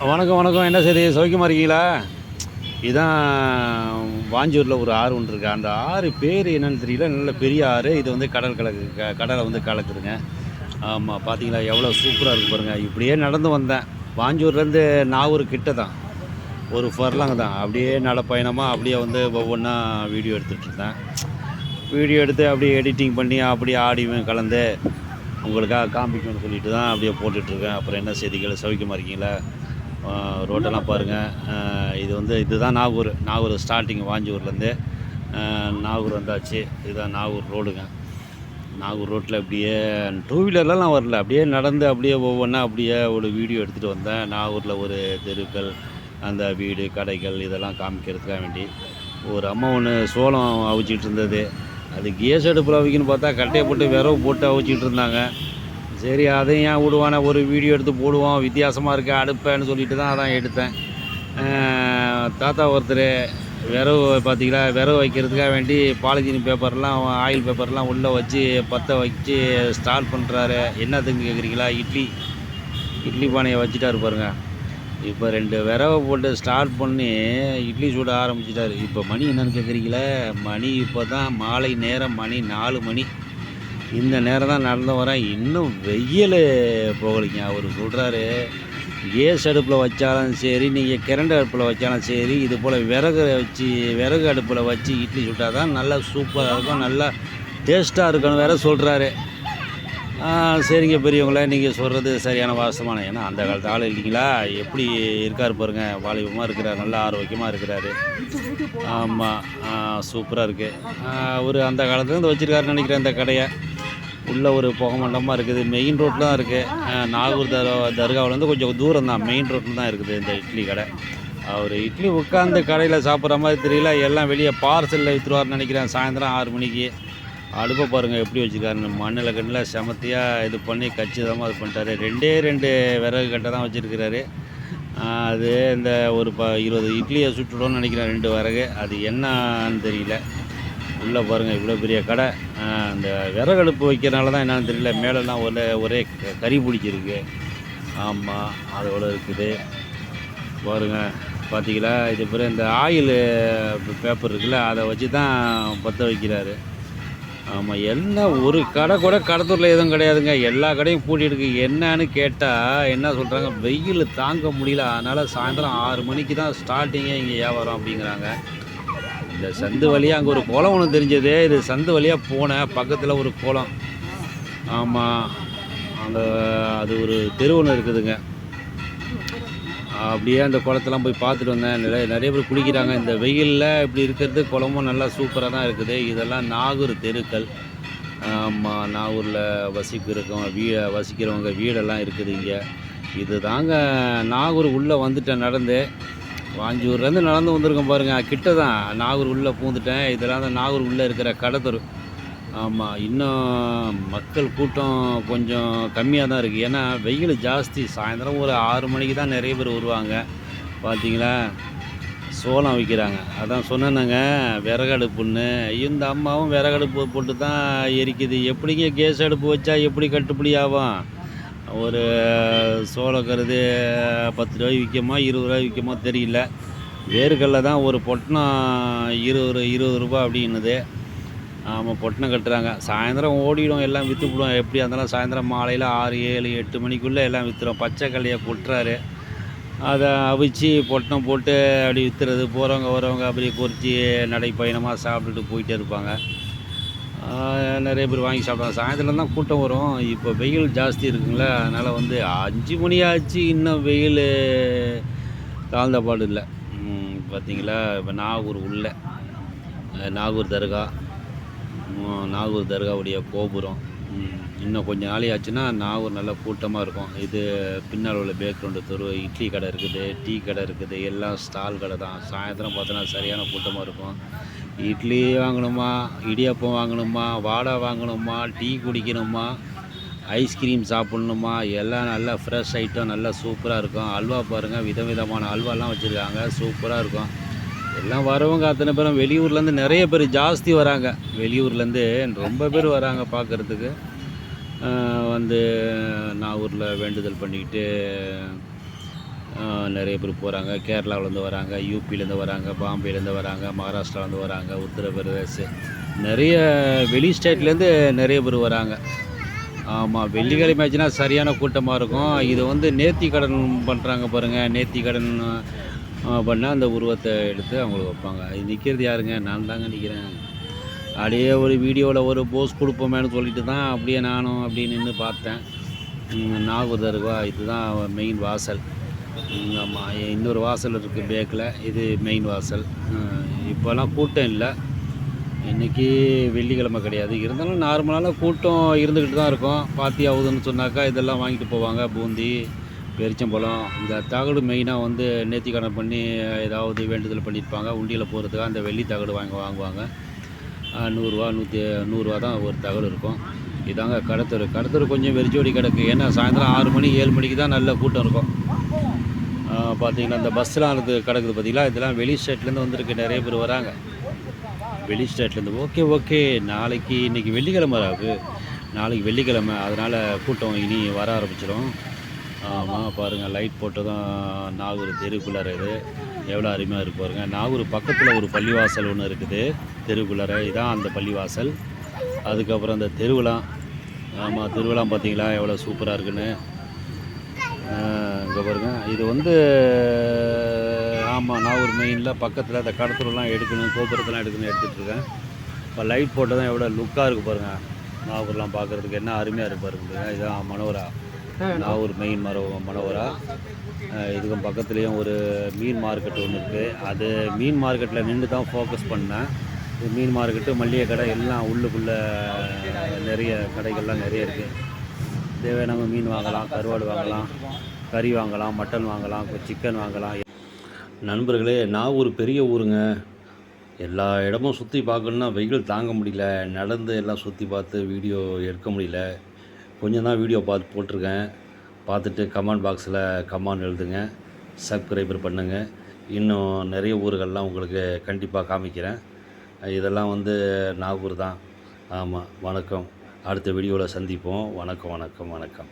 வணக்கம் வணக்கம். என்ன சரி சௌக்கியமாக இருக்கீங்களா? இதுதான் வாஞ்சூரில் ஒரு ஆறு ஒன்று இருக்குது அந்த ஆறு பேர் என்னென்னு தெரியல. நல்ல பெரிய ஆறு. இது வந்து கடல் கலக்கு க- கடலை வந்து கலக்குதுங்க. ஆமாம் பார்த்தீங்களா எவ்வளோ சூப்பராக இருக்கு பாருங்கள் இப்படியே நடந்து வந்தேன். வாஞ்சூர்லேருந்து நாகூர் கிட்ட தான் ஒரு ஃபர்லாங் தான். அப்படியே நடப்பயணமாக அப்படியே வந்து ஒவ்வொன்றா வீடியோ எடுத்துகிட்டு இருந்தேன். வீடியோ எடுத்து அப்படியே எடிட்டிங் பண்ணி அப்படியே ஆடியும் கலந்து உங்களுக்காக காமிக்கணும்னு சொல்லிட்டு தான் அப்படியே போட்டுட்ருக்கேன் அப்புறம் என்ன செய்திகள்? சௌக்கியமாக இருக்கீங்களா? ரோட்டெல்லாம் பாருங்கள் இது வந்து இதுதான் நாகூர். நாகூர் ஸ்டார்டிங் வாஞ்சூர்லேருந்து நாகூர் வந்தாச்சு. இதுதான் நாகூர் ரோடுங்க. நாகூர் ரோட்டில் அப்படியே டூ வீலர்லாம் வரல. அப்படியே நடந்து அப்படியே ஒவ்வொன்றா அப்படியே ஒரு வீடியோ எடுத்துகிட்டு வந்தேன். நாகூரில் ஒரு தெருக்கள் அந்த வீடு கடைகள் இதெல்லாம் காமிக்கிறதுக்காக வேண்டி. ஒரு அம்மா ஒன்று சோளம் அவிச்சிட்டு இருந்தது. அது கேஸ் அடுப்பில் அவிக்கணும்னு பார்த்தா கட்டையை போட்டு விரவு போட்டு அவிச்சிட்டு இருந்தாங்க. சரி அதையும் ஏன் விடுவானே? ஒரு வீடியோ எடுத்து போடுவோம். வித்தியாசமாக இருக்க. அடுப்பேன்னு சொல்லிட்டு தான் அதான் எடுத்தேன். தாத்தா ஒருத்தர் விறகு பார்த்தீங்களா விறகு வைக்கிறதுக்காக வேண்டி பாலித்தீன் பேப்பர்லாம் ஆயில் பேப்பர்லாம் உள்ளே வச்சு பற்ற வச்சு ஸ்டார்ட் பண்ணுறாரு என்னத்துக்கு கேட்குறீங்களா இட்லி. இட்லி பானையை வச்சுட்டாரு பாருங்கள் இப்போ ரெண்டு விரவை போட்டு ஸ்டார்ட் பண்ணி இட்லி சுட ஆரம்பிச்சிட்டாரு. இப்போ மணி என்னன்னு கேட்குறீங்களா மணி இப்போ தான் மாலை நேரம் மணி நாலு மணி. இந்த நேரம் தான் நடந்து வரேன். இன்னும் வெயில் போகலைங்க. அவர் சொல்கிறாரு கேஸ் அடுப்பில் வச்சாலும் சரி நீங்கள் கரண்ட் அடுப்பில் வச்சாலும் சரி இது போல் விறகு வச்சு விறகு அடுப்பில் வச்சு இட்லி சுட்டால் தான் நல்லா சூப்பராக இருக்கும். நல்லா டேஸ்ட்டாக இருக்கணும் வேற சொல்கிறாரு சரிங்க பெரியவங்களே நீங்கள் சொல்கிறது சரியான வாசமான ஏன்னா அந்த காலத்து ஆள் இல்லைங்களா? எப்படி இருக்கார் பாருங்க. வாலிபமாக இருக்கிறார் நல்லா ஆரோக்கியமாக இருக்கிறாரு. ஆமாம் சூப்பராக இருக்குது அவர் அந்த காலத்துலேருந்து வச்சுருக்காருன்னு நினைக்கிறேன் இந்த கடையை. உள்ளே ஒரு புகை மண்டபமாக இருக்குது. மெயின் ரோட்டில் தான் இருக்குது நாகூர் தர் தர்காவிலேருந்து கொஞ்சம் தூரம் தான். மெயின் ரோட்டில் தான் இருக்குது இந்த இட்லி கடை. அவர் இட்லி உட்காந்து கடையில் சாப்பிட்ற மாதிரி தெரியல. எல்லாம் வெளியே பார்சலில் விற்றுருவார்னு நினைக்கிறேன். சாயந்தரம் ஆறு மணிக்கு. அடுப்பை பாருங்கள் எப்படி வச்சுருக்காருன்னு. மண்ணில் கண்ணில் செமத்தியாக இது பண்ணி கச்சிதமாக இது பண்ணிட்டாரு. ரெண்டே ரெண்டு விறகு கட்டை தான் வச்சுருக்கிறாரு. அது இந்த ஒரு ப இருபது இட்லியை சுட்டுடும்னு நினைக்கிறேன். ரெண்டு விறகு. அது என்னன்னு தெரியல. உள்ளே பாருங்கள் இவ்வளோ பெரிய கடை. அந்த விறகடுப்பு வைக்கிறனால தான் என்னென்னு தெரியல. மேலெல்லாம் ஒரே ஒரே கறி பிடிச்சிருக்கு. ஆமாம் அதோட இருக்குது? பாருங்கள் பார்த்தீங்களா இது பிறகு இந்த ஆயில் பேப்பர் இருக்குல்ல அதை வச்சு தான் பற்ற வைக்கிறாரு. ஆமாம் எல்லாம் ஒரு கடை கூட கடத்தூரில் எதுவும் கிடையாதுங்க. எல்லா கடையும் பூட்டிருக்கு என்னன்னு கேட்டால் என்ன சொல்கிறாங்க வெயில் தாங்க முடியல. அதனால் சாயந்தரம் ஆறு மணிக்கு தான் ஸ்டார்டிங்கே இங்கே வியாபாரம் அப்படிங்கிறாங்க. இந்த சந்து வழியாக அங்கே ஒரு குளம் ஒன்று தெரிஞ்சது. இது சந்து வழியாக போனேன் பக்கத்தில் ஒரு குளம். ஆமாம் அந்த அது ஒரு தெரு ஒன்று இருக்குதுங்க. அப்படியே அந்த குளத்தெல்லாம் போய் பார்த்துட்டு வந்தேன். நிறைய நிறைய பேர் குளிக்கிறாங்க. இந்த வெயிலில் இப்படி இருக்கிறது குளமும் நல்லா சூப்பராக தான் இருக்குது. இதெல்லாம் நாகூர் தெருக்கள். ஆமாம் நாகூரில் வசிக்கிறவங்க வீ வசிக்கிறவங்க வீடெல்லாம் இருக்குது இங்கே. இது தாங்க நாகூர் உள்ளே வந்துட்டேன் நடந்து. வாஞ்சூர்லேருந்து நடந்து வந்திருக்கோம் பாருங்கள் கிட்ட தான் நாகூர் உள்ளே பூந்துட்டேன். இதெல்லாம் தான் நாகூர் உள்ளே இருக்கிற கடத்தரு. ஆமாம் இன்னும் மக்கள் கூட்டம் கொஞ்சம் கம்மியாக தான் இருக்குது ஏன்னா வெயில் ஜாஸ்தி. சாயந்தரம் ஒரு ஆறு மணிக்கு தான் நிறைய பேர் வருவாங்க. பார்த்தீங்களா சோளம் விற்கிறாங்க அதான் சொன்னேனுங்க விறகடுப்புன்னு. இந்த அம்மாவும் விறகடுப்பு போட்டு தான் எரிக்குது. எப்படிங்க கேஸ் அடுப்பு வச்சா எப்படி கட்டுப்படி ஆகும்? ஒரு சோளக்கருது பத்து ரூபாய் விற்குமா இருபது ரூபாய் விற்குமா தெரியல. வேர்க்கடல தான் ஒரு பொட்டணம் இருபது இருபது ரூபாய் அப்படின்னுது. ஆமாம் பொட்டணம் கட்டுறாங்க. சாயந்தரம் ஓடிடும் எல்லாம் விற்றுப்பிடும் எப்படி இருந்தாலும் சாயந்தரம் மாலையில் ஆறு ஏழு எட்டு மணிக்குள்ளே எல்லாம் விற்றுரும் பச்சை கல்லையை கொட்டுறாரு. அதை அவிச்சு பொட்டணம் போட்டு அப்படி விற்றுறது போகிறவங்க வரவங்க அப்படியே பொறிச்சு நடைப்பயணமாக சாப்பிட்டுட்டு போயிட்டே இருப்பாங்க. நிறைய பேர் வாங்கி சாப்பிடுவாங்க. சாயந்தரம் தான் கூட்டம் வரும். இப்போ வெயில் ஜாஸ்தி இருக்குங்களா அதனால் வந்து அஞ்சு மணி ஆச்சு இன்னும் வெயில் தாழ்ந்த பாடு இல்லை. பார்த்தீங்களா? இப்போ நாகூர் உள்ள நாகூர் தர்கா. நாகூர் தர்காவுடைய கோபுரம். இன்னும் கொஞ்சம் நாளே ஆச்சுன்னா நாகூர் நல்லா கூட்டமாக இருக்கும். இது பின்னால் உள்ள பேக்ரவுண்டு தெரு இட்லி கடை இருக்குது டீ கடை இருக்குது எல்லாம் ஸ்டால் கடை தான். சாயந்தரம் பார்த்தோன்னா சரியான கூட்டமாக இருக்கும். இட்லி வாங்கணுமா இடியாப்பம் வாங்கணுமா வாடை வாங்கணுமா டீ குடிக்கணுமா ஐஸ்கிரீம் சாப்பிட்ணுமா எல்லாம் நல்லா ஃப்ரெஷ் ஐட்டம் நல்லா சூப்பராக இருக்கும். அல்வா பாருங்கள் விதவிதமான அல்வாலாம் வச்சுருக்காங்க சூப்பராக இருக்கும். எல்லாம் வரவங்க அத்தனை பேரும் வெளியூர்லேருந்து நிறைய பேர் ஜாஸ்தி வராங்க. வெளியூர்லேருந்து ரொம்ப பேர் வராங்க பார்க்குறதுக்கு வந்து நாகூரில் வேண்டுதல் பண்ணிக்கிட்டு நிறைய பேர் போகிறாங்க கேரளாவிலேருந்து வராங்க யூபிலேருந்து வராங்க பாம்பேலேருந்து வராங்க மகாராஷ்டிராலேருந்து வராங்க உத்தரப்பிரதேஷ் நிறைய வெளி ஸ்டேட்லேருந்து நிறைய பேர் வராங்க. ஆமாம் வெள்ளிக்கிழமை ஆச்சுன்னா சரியான கூட்டமாக இருக்கும். இது வந்து நேர்த்தி கடன் பண்ணுறாங்க பாருங்கள் நேர்த்தி கடன் பண்ணால் அந்த உருவத்தை எடுத்து அவங்களுக்கு வைப்பாங்க. இது நிற்கிறது யாருங்க? நான் தாங்க நிற்கிறேன் அப்படியே ஒரு வீடியோவில் ஒரு போஸ் கொடுப்போமேன்னு சொல்லிட்டு தான் அப்படியே நானும் அப்படின்னு நின்று பார்த்தேன். நாகூர் தர்கா இதுதான் மெயின் வாசல். ஆமாம் இன்னொரு வாசல் இருக்குது பேக்கில் இது மெயின் வாசல். இப்போல்லாம் கூட்டம் இல்லை. இன்றைக்கி வெள்ளிக்கிழமை கிடையாது. இருந்தாலும் நார்மலான கூட்டம் இருந்துக்கிட்டு தான் இருக்கும். பாத்தி ஆகுதுன்னு சொன்னாக்கா இதெல்லாம் வாங்கிட்டு போவாங்க. பூந்தி பெரிச்சம்பழம் இந்த தகடு மெயினாக வந்து நேர்த்திக்கடன் பண்ணி ஏதாவது வேண்டுதல் பண்ணியிருப்பாங்க. உண்டியில் போகிறதுக்காக அந்த வெள்ளி தகடு வாங்க வாங்குவாங்க. நூறுரூவா நூற்றி நூறுரூவா தான் ஒரு தகடு இருக்கும். இதாங்க கடத்தூர். கடத்தூர் கொஞ்சம் வெறிச்சோடி கிடக்கு. ஏன்னா சாயந்தரம் ஆறு மணி ஏழு மணிக்கு தான் நல்ல கூட்டம் இருக்கும். பார்த்தீங்கன்னா இந்த பஸ்லாம் இது கிடக்குது பார்த்தீங்களா? இதெல்லாம் வெளி ஸ்டேட்லேருந்து வந்திருக்கு. நிறைய பேர் வராங்க. வெளி ஸ்டேட்லேருந்து. Okay okay. நாளைக்கு இன்றைக்கி வெள்ளிக்கிழமை ஆகுது நாளைக்கு வெள்ளிக்கிழமை. அதனால் கூட்டம் இனி வர ஆரம்பிச்சிடும் ஆமாம் பாருங்கள் லைட் போட்டு தான் நாகூர் தெருக்குள்ளார இது. எவ்வளோ அருமையாக இருக்கு பாருங்கள் நாகூர் பக்கத்தில் ஒரு பள்ளிவாசல் ஒன்று இருக்குது. தெருக்குள்ளார. இதான் அந்த பள்ளிவாசல். அதுக்கப்புறம் அந்த திருவிழா ஆமாம் திருவிழா பார்த்தீங்களா? எவ்வளோ சூப்பராக இருக்குன்னு. அங்கே பாருங்கள் இது வந்து ஆமாம் நான் ஒரு மெயினில் பக்கத்தில் அந்த கடத்துலலாம் எடுக்கணும் கோபுரத்தெலாம் எடுக்கணும் எடுத்துகிட்டு இருக்கேன். இப்போ லைட் போட்டு தான் எவ்வளோ லுக்காக இருக்குது பாருங்கள் நாகூர்லாம் பார்க்குறதுக்கு என்ன அருமையாக இருக்கு பாருங்கள் இதுதான் மனோரா. நாகூர் மெயின் மரோ மனோரா. இதுக்கும் பக்கத்துலேயும் ஒரு மீன் மார்க்கெட் ஒன்று இருக்குது அது மீன் மார்க்கெட்டில் நின்று தான் ஃபோக்கஸ் பண்ணேன். இது மீன் மார்க்கெட்டு மல்லிகை கடை எல்லாம் உள்ளுக்குள்ளே நிறைய கடைகள்லாம் நிறைய இருக்குது தேவையானவங்க மீன் வாங்கலாம் கருவாடு வாங்கலாம். கறி வாங்கலாம் மட்டன் வாங்கலாம் சிக்கன் வாங்கலாம். நண்பர்களே நான் ஒரு பெரிய ஊருங்க. எல்லா இடமும் சுற்றி பார்க்கணுன்னா வெயில் தாங்க முடியல. நடந்து எல்லாம் சுற்றி பார்த்து வீடியோ எடுக்க முடியல. கொஞ்சம் தான் வீடியோ பார்த்து போட்டிருக்கேன். பார்த்துட்டு கமெண்ட் பாக்ஸில் கமெண்ட் எழுதுங்க. சப்ஸ்கிரைபர் பண்ணுங்கள் இன்னும் நிறைய ஊர்கள்லாம் உங்களுக்கு கண்டிப்பாக காமிக்கிறேன். இதெல்லாம் வந்து நாகூர் தான். ஆமாம் வணக்கம். அடுத்த வீடியோவில் சந்திப்போம். வணக்கம் வணக்கம் வணக்கம்.